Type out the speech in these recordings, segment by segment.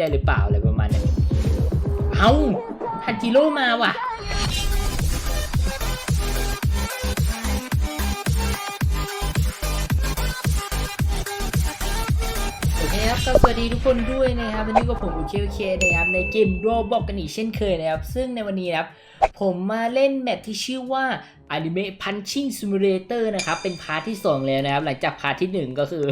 ได้หรือเปล่าอะไรประมาณนั้เอาฮันจิโร่มาว่ะโอเคครับก็สวัสดีทุกคนด้วยนะครับวันนี้ก็ผมอุเคโอเคนะครับในเกมโรบอกกันอีกเช่นเคยนะครับ ซึ่งในวันนี้นะครับผมมาเล่นแมปที่ชื่อว่า Anime Punching Simulator นะครับ เป็นพาร์ทที่2แล้วนะครับ หลังจากพาร์ทที่1ก็คือ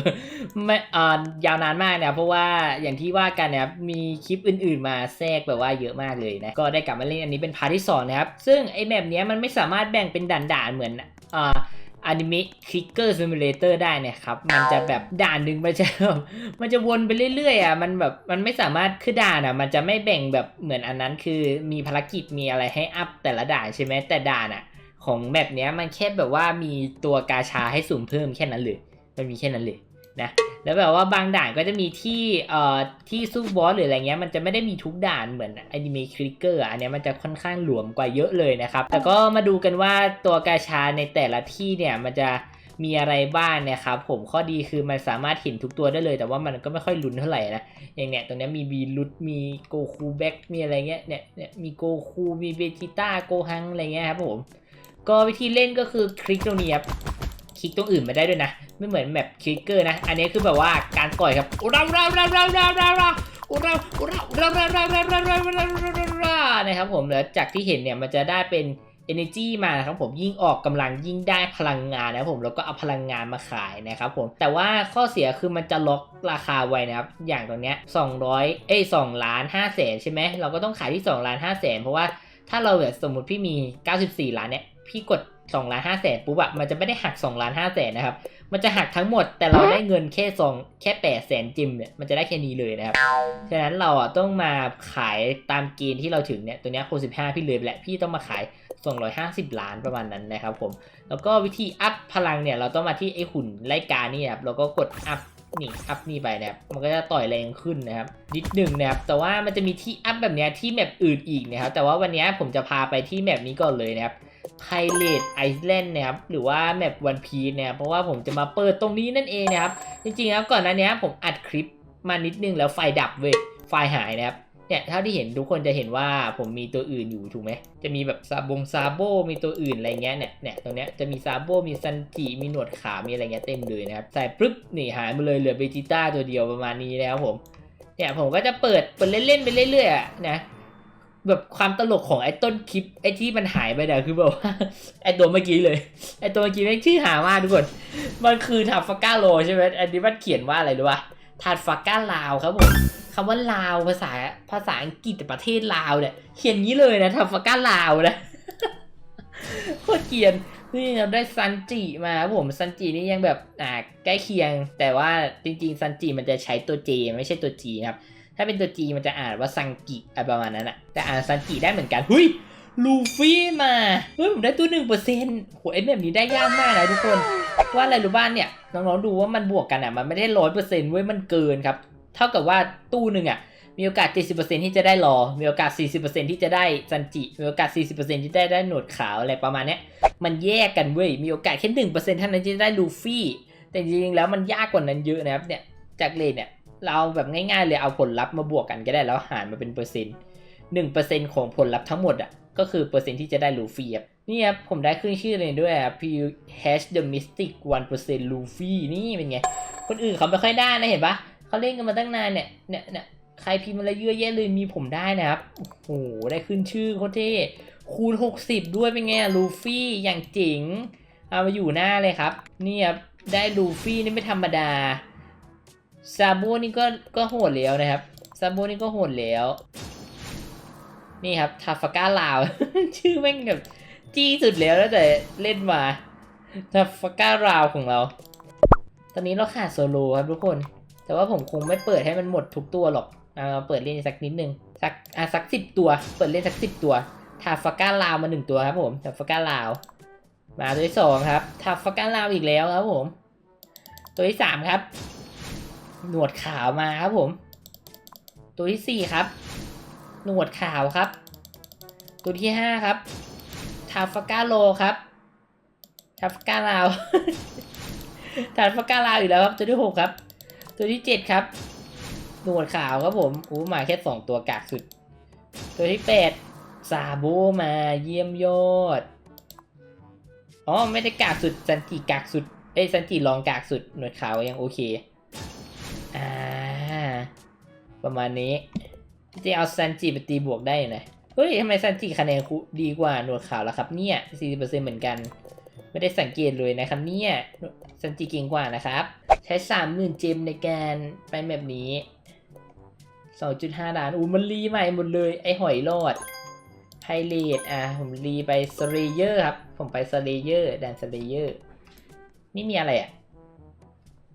ไม่อ่ายาวนานมากนะเพราะว่าอย่างที่ว่ากันนะครับมีคลิปอื่นๆมาแทรกแบบว่าเยอะมากเลยนะก็ได้กลับมาเล่นอันนี้เป็นพาร์ทที่2นะครับ ซึ่งไอ้แมปนี้มันไม่สามารถแบ่งเป็นด่านๆเหมือนอ่าอนิเมะคลิกเกอร์ซิมูเลเตอร์ได้เนะครับ มันจะแบบด่านหนึ่งมันจะมันจะวนไปเรื่อยๆอะมันแบบมันไม่สามารถคือด่านอะ มันจะไม่แบ่งแบบเหมือนอันนั้นคือมีภารกิจมีอะไรให้อัพแต่ละด่านใช่ไหมแต่ด่านอะ ของแบบเนี้ยมันแค่แบบว่ามีตัวกาชาให้สุ่มเพิ่มแค่นั้นเลยมันมีแค่นั้นเลยนะแล้วแบบว่าบางด่านก็จะมีที่เอ่อที่สู้บอสหรืออะไรเงี้ยมันจะไม่ได้มีทุกด่านเหมือนอนิเมะคลิกเกอร์อันเนี้ยมันจะค่อนข้างหลวมกว่าเยอะเลยนะครับ แต่ก็มาดูกันว่าตัวกาชาในแต่ละที่เนี่ยมันจะมีอะไรบ้างนะครับผมข้อดีคือมันสามารถเห็นทุกตัวได้เลย แต่ว่ามันก็ไม่ค่อยลุ้นเท่าไหร่นะอย่างเนี้ยตรงเนี้ยมีบีรุตมีโกคูแบ็กมีอะไรเงี้ยเนี่ยเนี่ยมีโกคูมีเบจิต้าโกฮังอะไรเงี้ยครับผม ก็วิธีเล่นก็คือคลิกตรงนี้ครับ คลิกตรงอื่นไม่ได้ด้วยนะ ไม่เหมือนแมปคลิกเกอร์นะ อันนี้คือแบบว่าการต่อยครับอุราอุราอุราอุราอุราอุราอุราอุราอุราอุราอุราอุราอุราอุราอุราอุราอุรานะครับผมแล้วจากที่เห็นเนี่ยมันจะได้เป็น energy มานะครับผมยิ่งออกกำลังยิ่งได้พลังงานนะครับผมแล้วก็เอาพลังงานมาขายนะครับผมแต่ว่าข้อเสียคือมันจะล็อกราคาไว้นะครับอย่างตรงเนี้ย200เอ้ย2ล้าน5แสนใช่ไหมเราก็ต้องขายที่2ล้าน5แสนเพราะว่าถ้าเราแบบสมมติพี่มี 94 ล้านเนี่ย พี่กด2ล้าน5แสนปุ๊บอะมันจะไม่ได้หัก2ล้าน5แสนนะครับ มันจะหักทั้งหมดแต่เราได้เงินแค่สองแค่8แสนจิมเนี่ยมันจะได้แค่นี้เลยนะครับ ฉะนั้นเราอะต้องมาขายตามเกณฑ์ที่เราถึงเนี่ยตัวเนี้ยโค15พี่เลยไปแหละพี่ต้องมาขาย 250 ล้านประมาณนั้นนะครับผม แล้วก็วิธีอัพพลังเนี่ยเราต้องมาที่ไอ้หุ่นไล่กานี่นะครับแล้วก็กดอัพนี่อัพนี่ไปนะครับ มันก็จะต่อยแรงขึ้นนะครับ นิดหนึ่งนะครับ แต่ว่ามันจะมีที่อัพแบบเนี้ยที่แมปอื่นอีกนะครับ แต่ว่าวันนี้ผมจะพาไปที่แมปนี้ก่อนเลยนะครับ Pirate Island นะครับหรือว่าแมป One Piece นะครับเพราะว่าผมจะมาเปิดตรงนี้นั่นเองนะครับ จริงๆแล้วก่อนหน้านี้ผมอัดคลิปมานิดนึงแล้วไฟดับเว้ยไฟหายนะครับเนี่ยเท่าที่เห็นทุกคนจะเห็นว่าผมมีตัวอื่นอยู่ถูกไหมจะมีแบบซาบงซาโบมีตัวอื่นอะไรเงี้ยเนี่ยเนี่ยตรงเนี้ยจะมีซาโบมีซันจิมีหนวดขามีอะไรเงี้ยเต็มเลยนะครับใส่ปุ๊บนี่หายมาเลยเหลือเบจิต้าตัวเดียวประมาณนี้แล้วผมเนี่ยผมก็จะเปิดเปิดเล่นๆไปเรื่อยๆนะ แบบความตลกของไอ้ต้นคลิปไอ้ที่มันหายไปเนี่ยคือแบบว่าไอ้ตัวเมื่อกี้เลยไอ้ตัวเมื่อกี้แม่งชื่อหามากทุกคน มันคือทัฟาก้าโลใช่ไหมอันนี้มันเขียนว่าอะไรรู้ป่ะทัฟาก้าลาวครับผมคำว่าลาวภาษาภาษาอังกฤษประเทศลาวเนี่ยเขียนงี้เลยนะทัฟาก้าลาวนะโคตรเกียนนี่เราได้ซันจิมาครับผมซันจินี่ยังแบบอ่าใกล้เคียง แต่ว่าจริงๆซันจิมันจะใช้ตัว J ไม่ใช่ตัว G นะครับ ถ้าเป็นตัว G มันจะอ่านว่าซังกิอะไรประมาณนั้นอะแต่อ่านซังกิได้เหมือนกันหุยลูฟี่มาเฮ้ยผมได้ตัวหนึ่งเปอร์เซ็นต์โหไอ้แบบนี้ได้ยากมากนะทุกคนว่าอะไรรู้บ้านเนี่ยน้องๆดูว่ามันบวกกันอะมันไม่ได้ร้อยเปอร์เซ็นต์เว้ยมันเกินครับ เท่ากับว่าตู้หนึ่งอะมีโอกาส 70%ที่จะได้รอ มีโอกาส 40%ที่จะได้ซันจิ มีโอกาส 40%ที่ได้ได้หนวดขาวอะไรประมาณเนี้ยมันแยกกันเว้ย มีโอกาสแค่หนึ่งเปอร์เซ็นต์เท่านั้นที่จะได้ลูฟี่ แต่จริงๆแล้วมันยากกว่านั้นเยอะนะครับเนี่ย จากเลนเนี่ย เราแบบง่ายๆเลยเอาผลลัพธ์มาบวกกันก็ได้แล้วหารมาเป็นเปอร์เซ็นต์หนึ่งเปอร์เซ็นต์ของผลลัพธ์ทั้งหมดอะก็คือเปอร์เซ็นต์ที่จะได้ลูฟี่ครับนี่ครับผมได้ขึ้นชื่อเลยด้วยครับ P hash the mystic one percent ลูฟี่นี่เป็นไง คนอื่นเขาไม่ค่อยได้นะเห็นปะเขาเล่นกันมาตั้งนานเนี่ยเนี่ยเนี่ยใครพิมพ์อะไรเยอะแยะเลยมีผมได้นะครับโอ้โหได้ขึ้นชื่อโคตรเท่คูณ 60 ด้วยเป็นไงลูฟี่อย่างเจ๋งเอามาอยู่หน้าเลยครับนี่ครับได้ลูฟี่นี่ไม่ธรรมดา ซาโบนี่ก็ก็โหดแล้วนะครับซาโบนี่ก็โหดแล้ว นี่ครับทาฟาก้าลาว ชื่อแม่งแบบจี้สุดแล้วตั้งแต่เล่นมาทาฟาก้าราวของเรา ตอนนี้เราขาดโซโลครับทุกคน แต่ว่าผมคงไม่เปิดให้มันหมดทุกตัวหรอกเอาเปิดเล่นสักนิดนึงสักอะสักสิบตัว เปิดเล่นสักสิบตัวทาฟาก้าลาวมาหนึ่งตัวครับผมทาฟาก้าลาว มาตัวที่สองครับทาฟาก้าลาวอีกแล้วครับผม ตัวที่สามครับ หนวดขาวมาครับผม ตัวที่สี่ครับ หนวดขาวครับ ตัวที่ห้าครับ ทาฟาก้าโลครับ ทาฟาก้าลาว ทาฟาก้าลาวอีกแล้วครับ ตัวที่หกครับ ตัวที่เจ็ดครับ หนวดขาวครับผมอู้มาแค่สองตัวกากสุด ตัวที่แปดซาโบมาเยี่ยมยอด อ๋อ ไม่ได้กากสุด ซันจิกากสุด เอ้ยซันจิลองกากสุด หนวดขาวยังโอเค อ่า ประมาณนี้จริงๆเอาซันจิไปตีบวกได้นะเฮ้ยทำไมซันจิคะแนนดีกว่าหนวดขาวแล้วครับเนี่ย40%เหมือนกัน ไม่ได้สังเกตเลยนะครับเนี่ยซันจิเก่งกว่านะครับ ใช้ 30,000 เจมในการไปแบบนี้ 2.5ล้านอู้มันรีใหม่หมดเลย ไอหอยรอดไพเรตอะ ผมรีไปสเลเยอร์ครับ ผมไปสเลเยอร์แดนสเลเยอร์ นี่มีอะไรอะ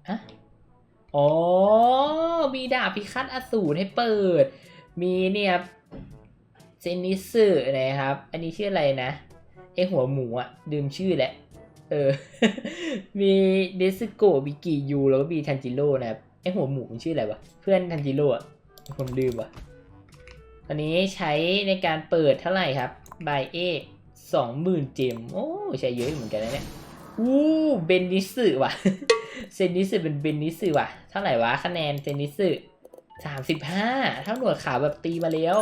ฮะ อ๋อ มีดาบพิฆาตอสูรให้เปิด มีเนี่ยเซนิสึนะครับ อันนี้ชื่ออะไรนะไอหัวหมูอะดื่มชื่อแหละ เออ มีเดซึโกะบิกิยู แล้วก็มีทันจิโร่นะครับไอหัวหมูมันชื่ออะไรวะ เพื่อนทันจิโร่อะผมลืมวะตอนนี้ใช้ในการเปิดเท่าไหร่ครับ บายเอสองหมื่นเจม โอ้ ใช้เยอะเหมือนกันนะเนี่ย อู้เบนนิสึว่ะ เซนนิสึเป็นเบนนิสึว่ะ เท่าไหร่วะคะแนนเซนนิสึสามสิบห้าเท่าหนวดขาวแบบตีมาแล้ว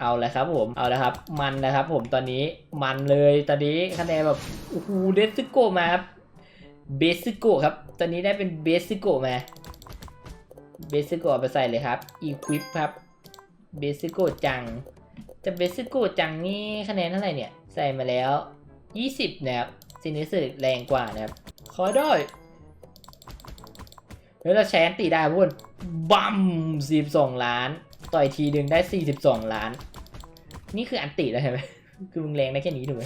เอาละครับผม เอาละครับ มันนะครับผมตอนนี้มันเลยตอนนี้คะแนนแบบโอ้โหเดซิโกะมาครับ เบสิโกะครับ ตอนนี้ได้เป็นเบสิโกะมา เบสิโกะเอาไปใส่เลยครับ อีควิปครับ เบสิโกะจัง จะเบสิโกะจังนี่คะแนนเท่าไหร่เนี่ย ใส่มาแล้ว 20นะครับ ซินิสึแรงกว่านะครับ ขอได้แล้วเราแชนตีได้พุ่นบัม42ล้าน ต่อยทีหนึ่งได้42ล้าน นี่คืออันติแล้วใช่ไหมคือมึงแรงได้แค่นี้ถูกไหม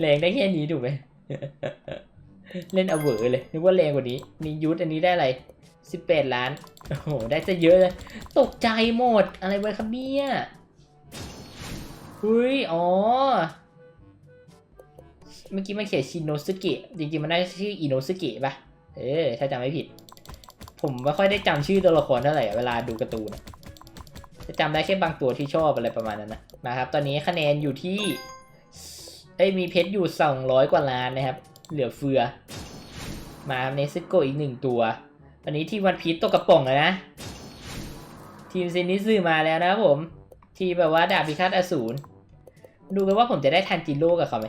แรงได้แค่นี้ถูกไหมเล่นเอาเวอร์เลยนึกว่าแรงกว่านี้ มียุทธอันนี้ได้อะไร18ล้าน โอ้โห ได้จะเยอะเลย ตกใจหมด อะไรไว้ครับเนี่ยอุ้ย อ๋อ เมื่อกี้มันเขียนชินโนสเกะจริงๆมันน่าจะชื่ออิโนสเกะป่ะเออถ้าจำไม่ผิด ผมไม่ค่อยได้จำชื่อตัวละครเท่าไหร่เวลาดูการ์ตูนอะจะจำได้แค่บางตัวที่ชอบอะไรประมาณนั้นนะนะครับ ตอนนี้คะแนนอยู่ที่เอ้มีเพชรอยู่200 กว่าล้านนะครับ เหลือเฟือ มาเนซึโกอีกหนึ่งตัวตอนนี้ทีมวันพีชตกกระป๋องแล้วนะ ทีมเซนิซึมาแล้วนะครับผม ทีแบบว่าดาบพิฆาตอสูรดูกันว่าผมจะได้ทันจิโร่กับเขาไหม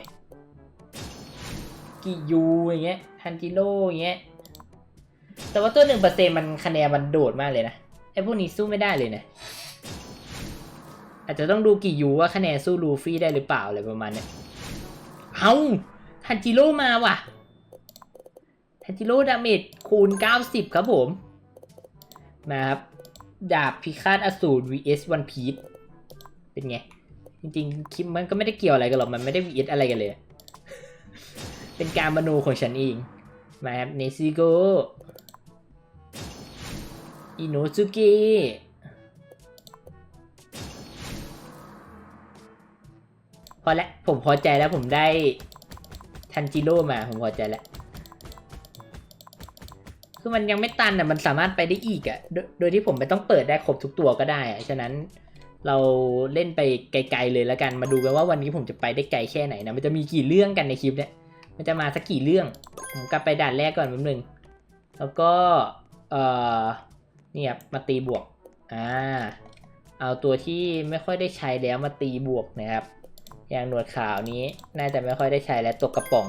กิยูอย่างเงี้ยทันจิโร่อย่างเงี้ยแต่ว่าตัวหนึ่งเปอร์เซ็นมันคะแนนมันโดดมากเลยนะไอพวกนี้สู้ไม่ได้เลยนะอาจจะต้องดูกิยูว่าคะแนนสู้ลูฟี่ได้หรือเปล่าอะไรประมาณเนี้ยเอาทันจิโร่มาว่ะทันจิโร่ดาเมจคูณ 90 ครับผมมาครับดาบพิฆาตอสูร vs One Piece เป็นไง จริงๆ คลิปมันก็ไม่ได้เกี่ยวอะไรกันหรอก มันไม่ได้ vs อะไรกันเลย เป็นการมโนของฉันเองมาครับเนซิโกอิโนซุเกะพอแล้วผมพอใจแล้วผมได้ทันจิโร่มาผมพอใจแล้วคือมันยังไม่ตันอะมันสามารถไปได้อีกอะโดยโดยที่ผมไม่ต้องเปิดได้ครบทุกตัวก็ได้อะฉะนั้นเราเล่นไปไกลๆเลยแล้วกันมาดูกันว่าวันนี้ผมจะไปได้ไกลแค่ไหนนะมันจะมีกี่เรื่องกันในคลิปเนี่ย มันจะมาสักกี่เรื่อง ผมกลับไปด่านแรกก่อนแป๊บนึง แล้วก็ เอ่อ นี่ครับ มาตีบวก อ่า เอาตัวที่ไม่ค่อยได้ใช้แล้วมาตีบวกนะครับ อย่างหนวดขาวนี้น่าจะไม่ค่อยได้ใช้แล้วตกกระป๋อง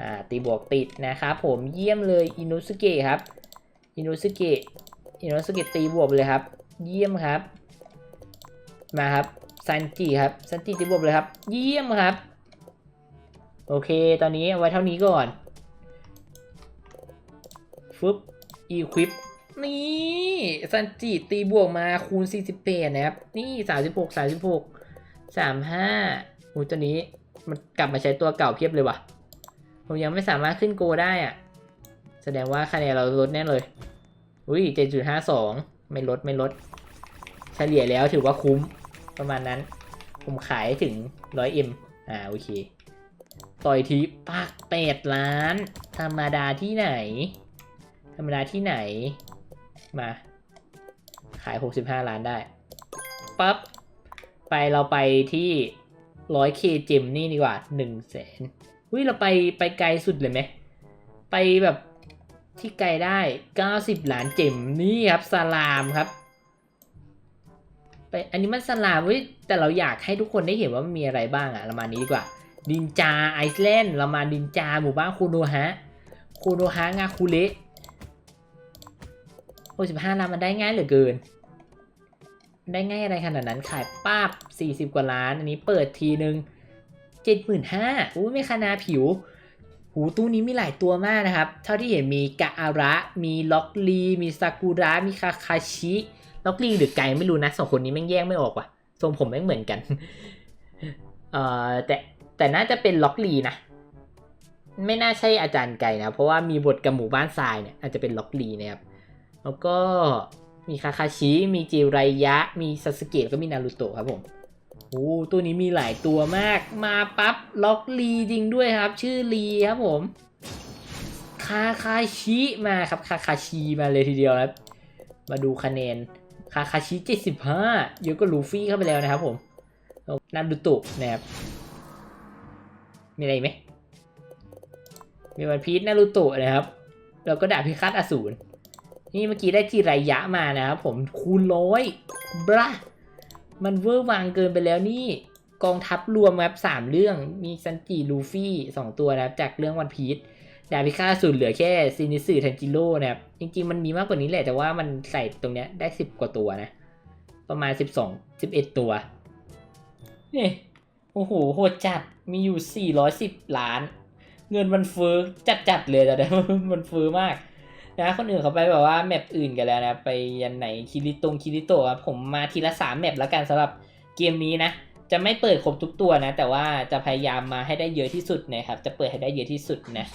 อ่า ตีบวกติดนะครับผม เยี่ยมเลยอินุสเกะครับ อินุสเกะ อินุสเกะตีบวกเลยครับ เยี่ยมครับ มาครับซันจิครับซันจิตีบวกเลยครับ เยี่ยมครับ โอเค ตอนนี้ไว้เท่านี้ก่อน ฟึบอีควิป นี่ซันจิตีบวกมาคูณ 48 นะครับ นี่ 36 36 35โอ้ยตัวนี้มันกลับมาใช้ตัวเก่าเพียบเลยว่ะ ผมยังไม่สามารถขึ้นโกได้อะ แสดงว่าคะแนนเราลดแน่เลย อุ้ย 7.52 ไม่ลดไม่ลด เฉลี่ยแล้วถือว่าคุ้มประมาณนั้น ผมขายถึง 100M อ่า โอเค ต่อยทีปักแปดล้าน ธรรมดาที่ไหน ธรรมดาที่ไหน มา ขาย 65 ล้านได้ปั๊บไปเราไปที่ 100k เจมนี่ดีกว่า1 0 0 0 0 0อุ้ยเราไปไปไกลสุดเลยไหม ไปแบบที่ไกลได้ 90 ล้านเจมนี่ครับสลามครับไปอันนี้มันสลามเว้ยแต่เราอยากให้ทุกคนได้เห็นว่ามันมีอะไรบ้างอะเรามาณนี้ดีกว่า ดินจาไอซ์แลนด์เรามาดินจาหมู่บ้านคูโนฮะคูโนฮะงาคูเละโอ้สิบห้าล้านมันได้ง่ายเหลือเกิน ได้ง่ายอะไรขนาดนั้นขายป้าบ40กว่าล้าน อันนี้เปิดทีนึง75,000อู้ไม่คณาผิว หูตู้นี้มีหลายตัวมากนะครับ เท่าที่เห็นมีกะอาระ มีล็อกลี มีซากุระ มีคาคาชิ ล็อกลีหรือไก่ไม่รู้นะสองคนนี้แม่งแยกไม่ออกว่ะทรงผมแม่งเหมือนกัน เอ่อแต่ แต่น่าจะเป็นล็อกลีนะ ไม่น่าใช่อาจารย์ไก่นะ เพราะว่ามีบทกับหมู่บ้านทรายเนี่ยอาจจะเป็นล็อกลีนะครับ แล้วก็มีคาคาชิ มีจิไรยะ มีซาสเกะแล้วก็มีนารูโตะครับผมโอ้ตัวนี้มีหลายตัวมาก มาปั๊บล็อกลีจริงด้วยครับ ชื่อลีครับผม คาคาชิมาครับ คาคาชิมาเลยทีเดียวนะครับ มาดูคะแนน คาคาชิ 75 เยอะก็ลูฟี่เข้าไปแล้วนะครับผม นารูโตะนะครับ มีอะไรไหม มีวันพีชนารูโตะนะครับ แล้วก็ดาบพิฆาตอสูร นี่เมื่อกี้ได้จิไรยะมานะครับผมคูณร้อยบรามันเวอร์วังเกินไปแล้วนี่กองทัพรวมครับสามเรื่องมีซันจิลูฟี่สองตัวนะครับ จากเรื่องวันพีชดาบพิฆาตอสูรเหลือแค่ซินิสึทันจิโร่นะครับ จริง ๆ มันมีมากกว่านี้แหละ แต่ว่ามันใส่ตรงเนี้ยได้สิบกว่าตัวนะ ประมาณสิบสองสิบเอ็ดตัว นี่ โอ้โหโหดจัดมีอยู่ 410 ล้าน เงินมันเฟ้อจัดจัดเลยแต่เนี่ยมันเฟ้อมากนะคนอื่นเขาไปแบบว่าแมปอื่นกันแล้วนะไปยันไหนคิริตงคิริโตะครับผมมาทีละสามแมปแล้วกันสำหรับเกมนี้นะ จะไม่เปิดครบทุกตัวนะ แต่ว่าจะพยายามมาให้ได้เยอะที่สุดนะครับ จะเปิดให้ได้เยอะที่สุดนะ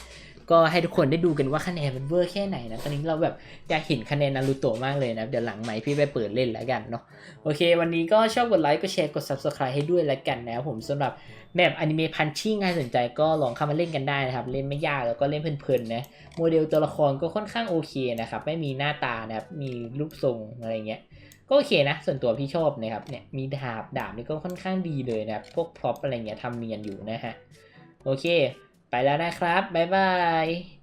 ก็ให้ทุกคนได้ดูกันว่าคะแนนมันเวอร์แค่ไหนนะ ตอนนี้เราแบบอยากเห็นคะแนนนารูโตะมากเลยนะ เดี๋ยวหลังไหมพี่ไปเปิดเล่นแล้วกันเนาะ โอเค วันนี้ก็ชอบกดไลค์กดแชร์กด subscribe ให้ด้วยแล้วกันนะครับผมสำหรับแมปอนิเมะพันชิ่งง่ายสนใจก็ลองเข้ามาเล่นกันได้นะครับ เล่นไม่ยากแล้วก็เล่นเพลินๆนะ โมเดลตัวละครก็ค่อนข้างโอเคนะครับ ไม่มีหน้าตานะครับ มีรูปทรงอะไรเงี้ย ก็โอเคนะ ส่วนตัวพี่ชอบนะครับ เนี่ย มีดาบ ดาบนี่ก็ค่อนข้างดีเลยนะครับ พวกพร็อพอะไรเงี้ยทำเนียนอยู่นะฮะ โอเค ไปแล้วนะครับ บ๊ายบาย